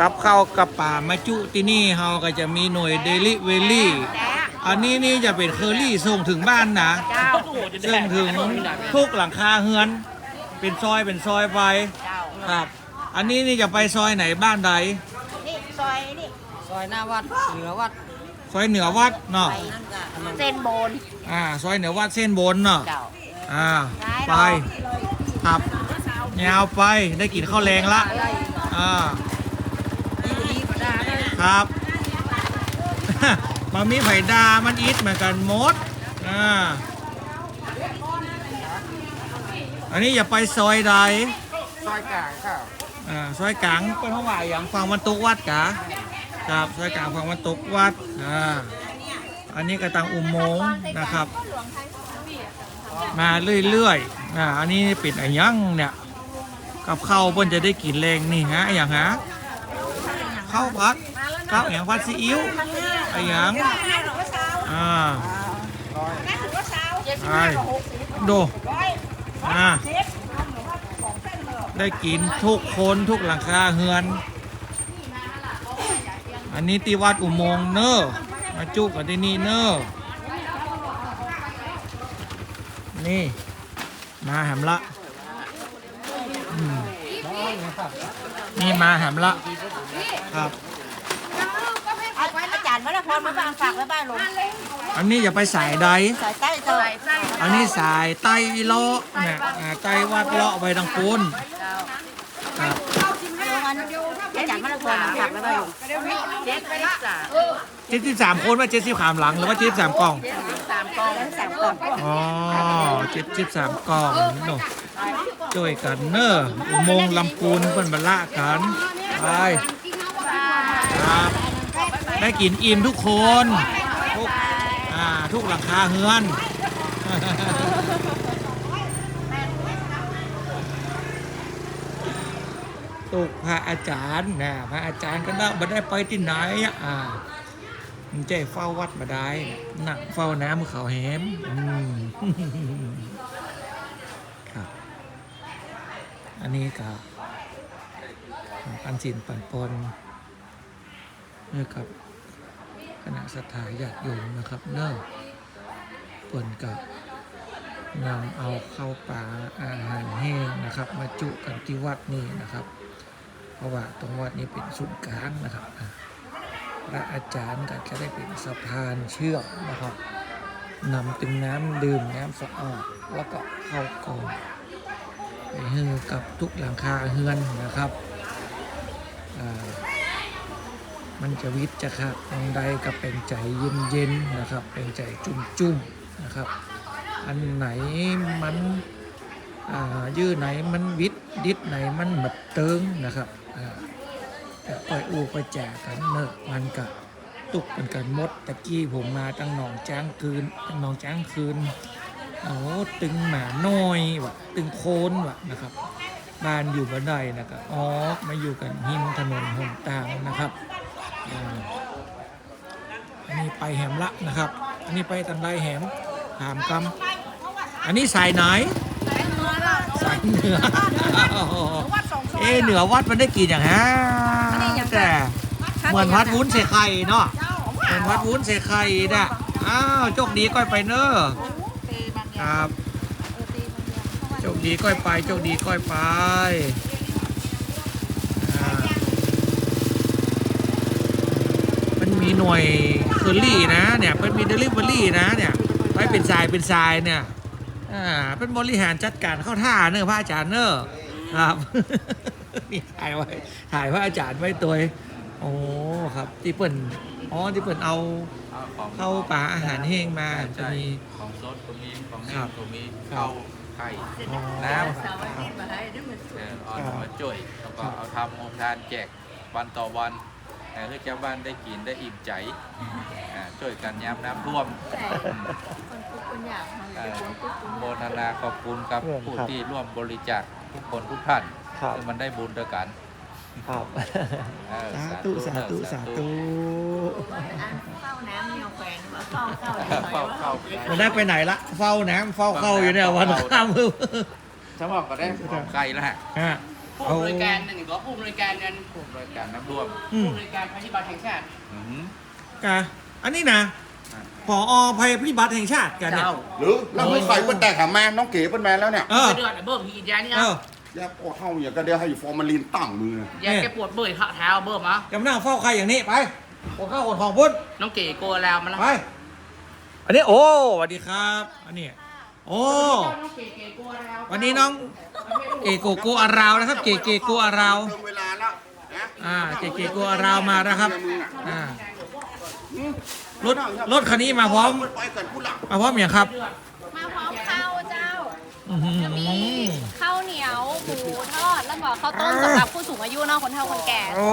กับข้าวกับป่ามาจุที่นี่เฮาก็จะมีหน่วยเดลิเวลี่ อันนี้นี่จะเป็นเคอรี่ส่งถึงบ้านนะเจ้าซึ่งถึงทุกหลังคาเฮือน เป็นซอยเป็นซอยไปเจ้าครับ อันนี้นี่จะไปซอยไหนบ้านใดนี่ซอยนี่ซอยหน้าวัดเหนือวัด ซอยเหนือวัดเนาะไปเส้นโบนอ่าซอยเหนือวัดเส้นบนเนาะเจ้าอ่าไปครับยาวไปได้กินข้าวแรงละอ่า อีหลีก็ได้เลย ครับมามีไผ่ดา มันอิดเหมือนกันหมดอ่าอันนี้อย่าไปซอยใด ซอยกลางครับอ่าซอยกลางเป็นห้องว่าอย่างฝั่งวันตุกวัดกะครับซอยกลางฝั่งวันตุกวัดอ่าอันนี้กระตังอุโมงค์นะครับ มาเรื่อยๆอ่าอันนี้ปิดอะไรยังเนี่ยกับข้าวเพิ่นจะได้กินแรงนี่ฮะไอ้อย่างฮะข้าวผัด ข้าวอย่างผัดซีอิ๊วไอ้ย่างอ่าไอ้ดูอ่าได้กินทุกคนทุกหลังคาเฮือน อันนี้ที่วัดอุโมงเนอะมาจุกันที่นี่เนอะนี่ มาแหมละนี่มาแหมละครับ อาจารย์มาแล้ว พรมาบ้างฝากไว้บ้านลงอันนี้อย่าไปสายใดใส่ใต้เจ้าอันนี้สายใต้เลาะเนี่ยอ่าใต้วัดเลาะไปทางปูนครับลงอันอาจารย์มาแล้วพรมาฝากไว้บ้านลงเจ็ดไปละจ้ะเจ็ดสิบสามคนว่าเจ็ดสิบสามหลังหรือว่าเจ็ดสิบสามกล่องสามกองสามกองอ๋อเจ็ดสิบสามกล่องเนอะช่วยกันเนอะอุโมงค์ลำปูนเพิ่นบรรละกันไปครับ ได้กินอิ่มทุกคนทุกอ่าทุกหลังคาเฮือน ตุกพระอาจารย์นะพระอาจารย์ก็น่าบ่ได้ไปที่ไหนอะอ่ามันใจเฝ้าวัดมาได้หนักเฝ้าน้ำเขาแหมอืมครับ อันนี้ก็ปันสินปันปนนี่ครับ ณะสัทธาญาติโยมนะครับเนิ่เปิ่นกับนำเอาเข้าวปลาอาหารแห้งนะครับ มาจุกันที่วัดนี่นะครับ เพราะว่าตรงวัดนี้เป็นศูนย์กลางนะครับพระอาจารย์ก็จะได้เป็นสะพานเชื่อมนะครับนำตึงน้ำดื่มน้ำสะอาดแล้วก็เข้ากองไปให้กับทุกหลังคาเฮือนนะครับอ่า มันจะวิทย์จะครับตรงใดก็เป็นใจเย็นๆนะครับ เป็นใจจุ่มๆนะครับ อันไหนมันอ่ายื้อไหนมันวิดดิดไหนมันหมดเติงนะครับอ่าแต่ปล่อยอูไปแจกกันเนอะมันกะตุกเป็นกันมดตะกี้ผมมาตั้งหนองจ้างคืนตั้งหนองจ้างคืนโอ้ตึงหมาน้อยวะตึงโคนวะนะครับบ้านอยู่บันไดนะครับอ๋อมาอยู่กันหิมถนนหนทางนะครับ อ่าอันนี้ไปแหมละนะครับ อันนี้ไปตันไดแหมหามกำอันนี้สายไหนสายเหนือเอะเหนือวัดมันได้กินอย่างฮะแต่เหมือนวัดวุ้นเสไข่เนาะเหมือนวัดวุ้นเสไข่น่ะอ้าวโชคดีก้อยไปเนอะครับโชคดีก้อยไปโชคดีก้อยไปอ่า มันมีหน่วยเคอรี่นะเนี่ยมันมีเดลิเวอรี่นะเนี่ยไปเป็นทรายเป็นทรายเนี่ยอ่าเป็นบริหารจัดการเข้าท่าเนอะพระอาจารย์เนอะครับนี่ถ่ายไว้ถ่ายพระอาจารย์ไว้ตัวโอ้ครับที่เปิ่นอ๋อที่เปิ่นเอาเอาของเข้าปลาอาหารแห้งมาจะใช่มีของสดก็มีของครัแห้บงก็มีครับข้าวไข่อ๋อน้ำครับเออเอาครับมาจ่วยแล้วก็ครับเอาทำโรงทานแจกวันต่อวันแต่ ให้ชาวบ้านได้กินได้อิ่มใจอ่าช่วยกันยามน้ำท่วมเอ่อโมทนาขอบคุณกับเพื่อนผู้ครับที่ร่วมบริจาคทุกคนทุกท่านครับคือมันได้บุญด้วยกันครับ เออสาธุสาธุสาธุเข้าน้ำเนี่ยแขวนว่าเข้าเข้าเข้าเข้ามันได้ไปไหนละเฝ้าน้ำเฝ้าเข้าอยู่เนี่ยวันข้ามมือถ้าบอกก็ได้ของไข่แล้วฮะ ฮะผู้บริการนั่นก็ผู้บริการนั่นผู้บริการน้ำร่วมอืมผู้บริการภัยพิบัติแห่งชาติ อือหือกะอันนี้นะผอภัยพิบัติแห่งชาติกันเนี่ย เจ้าหรือแล้วมือไข่เปิ้นแตกหามาน้องเก๋เปิ้นมาแล้วเนี่ยเออ เดือดเบิ่มหีดยานี่เอเอาอยาปวดเท่าอย่างก็เดียวให้ฟอร์มาลีนตั้งมือนะยาแก้ปวดเบื่อเท้าเบิ่มอะจำนั่งเฝ้าใครอย่างนี้ไปโอ้ข้าวอดของพุ่นน้องเก๋โกแล้วมาแล้วไป อันนี้โอ้สวัสดีครับ อันนี้ โอ้น้องเก๋เก๋โกแล้ววันนี้น้องเกโกโกอาราวนะครับ เกเกโกอาราวเติมเวลาแล้วนะอ่า เกเกโกอาราวมานะครับอ่ารถรถคันนี้มาพร้อมเปิ้นไปกันผู้หลักมาพร้อมอย่างครับ มาพร้อมข้าวเจ้าอื้อหือจะมีข้าวเหนียวหมูทอดแล้วก็ข้าวต้มสำหรับผู้สูงอายุเนาะคนเฒ่าคนแก่โอ้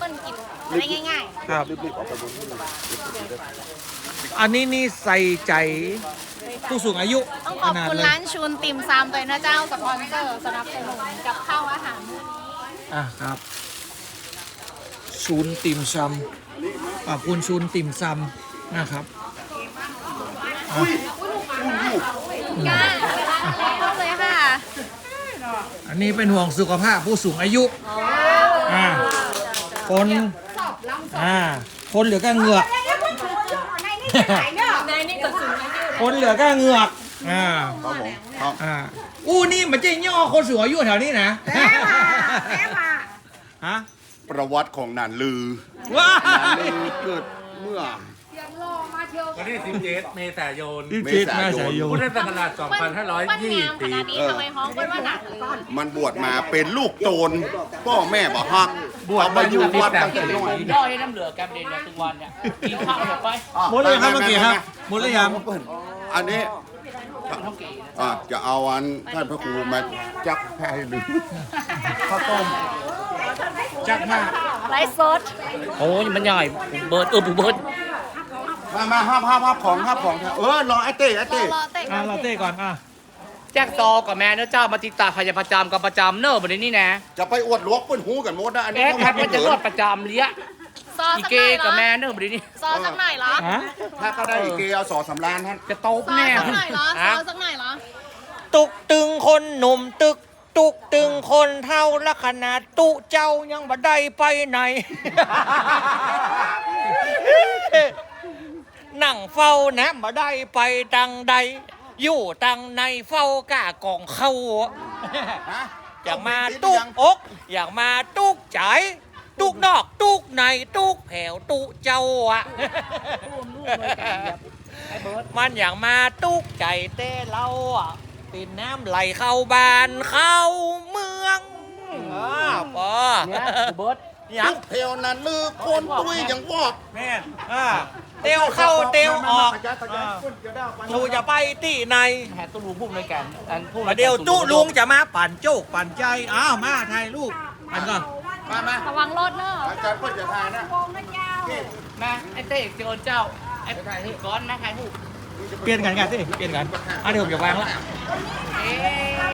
เปิ้ลกินได้ง่ายครับรีบๆออกไปบนนู้นเลยอันนี้นี่ใส่ใจ ผู้สูงอายุๆต้องขอบคุณเลยร้านชูนติ่มซำด้วยนะเจ้าสปอนเซอร์สนับสนุนกับข้าวอาหารมื้อนี้อะครับศูนย์ติ่มซำขอบคุณศูนย์ติ่มซำนะครับอะก้าแล้วเลยค่ะอันนี้เป็นห่วงสุขภาพผู้สูงอายุอ่าคนอ่าคนเหลือแค่เหงือกในนี่ก็สูงอายุ คนเหลือแค่เหงือกอ่าครับผมครับอ่าอู้นี่มันจะย่อคนสูงอายุแถวนี้นะฮะประวัติของนานลือว้านานลือเกิดเมื่อวันที่17เมษายนที่จิตแม่สายโยพุทนธศักราชเปิ้ลเปิ้ลงามขนาดนี้2520ทำไมฮ้องเปิ้ลว่าหนักเลยมันบวชมาเป็นลูกโจรพ่อแม่บอกฮักบวชมาอยู่วัดตั้งแต่น้อยย่อยให้น้ำเหลือกันเด่นทุกวันเนี่ยกินข้าวหมดไปหมดเลยครับเมื่อกี้ครับหมดเลยยัง อันนี้น้องเก๋อะจะเอาอันท่านพระครูมาจับแพ้ให้ดูข้าวต้มจักมากไลฟ์สดโอ้ยมันใหญ่เบิร์ดเออปูเบิร์ดมามาห้าบห้าบห้าบของห้าบของเออรอไอ้เต้ไอ้รเต้อรอเตะอ่าเราเต้ก่อนอะแจ็คซอกับแม่เนื้อเจ้ามาติดตาพยาประจำกับประจำเนอร์บนนี้นะจะไปอวดหลวกเปิ้นหูกันหมดนะอันนี้แอ๊ะเขาแพทไม่มันจะเถิรนอดประจำเลี้ย ซออีสักเกหน่อยเหรกัอบแม่เนอร์บนนี้ซอสักหน่อยเหรอฮะถ้าก็ได้อีกเกเอาสอสำรานท่านจะโตบซอแน่สักหน่อยเหรอซฮะอสักหน่อยเหรอตุกตึงคนหนุ่มตึก ตุกตึงคนเท่าละขนาดตุเจ้ายังบ่ได้ไปไหน นั่งเฝ้านะบ่ได้ไปตังใด อยู่ตังในเฝ้ากะกองเข้า ฮะอยากมาตุกอก อยากมาตุกใจ ตุกนอกตุกในตุกแผ่วตุเจ้าอะมันอยากมาตุกใจเต้เราอะติดน้ำไหลเข้าบ้านเข้าเมืองอ่าปอเนี่ยปูเบิร์ด ยังลูกเพลนั้นลือคนตุ้ยอย่างวอกแม่นอ่าเตียวเข้าเตียวออกอ่าจูจะไปที่ไหนแหกตัวรูพุ่มเลยกันอันพุ่มมาเดี๋ยวจุลุงจะมาปั่นโจกปั่นใจอ้าวมาถ่ายรูปปั่นก่อน มามาระวังรถเนอะอาจารย์เปิ้นจะทานนะมาไอ้เต้เจอเจ้าไอ้ก้อนนะใครหูเปลี่ยนกันกันสิเปลี่ยนกันอะเดี๋ยวผมจะวางละเอ๊ะ